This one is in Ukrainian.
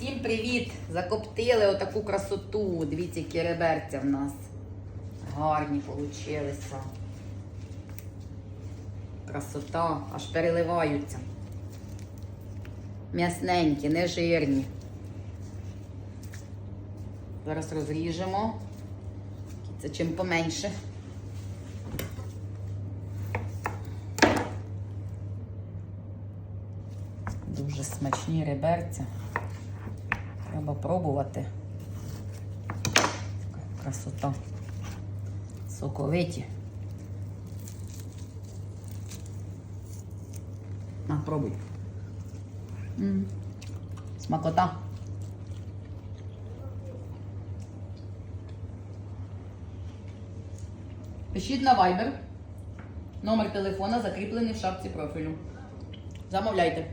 Всім привіт! Закоптили отаку красоту. Дивіться, які реберця в нас. Гарні получилися. Красота, аж переливаються. М'ясненькі, не жирні. Зараз розріжемо. Це чим поменше. Дуже смачні реберця. Треба пробувати. Красота. Соковиті. На, пробуй. М, Смакота. Пишіть на Viber. Номер телефона закріплений в шапці профілю. Замовляйте.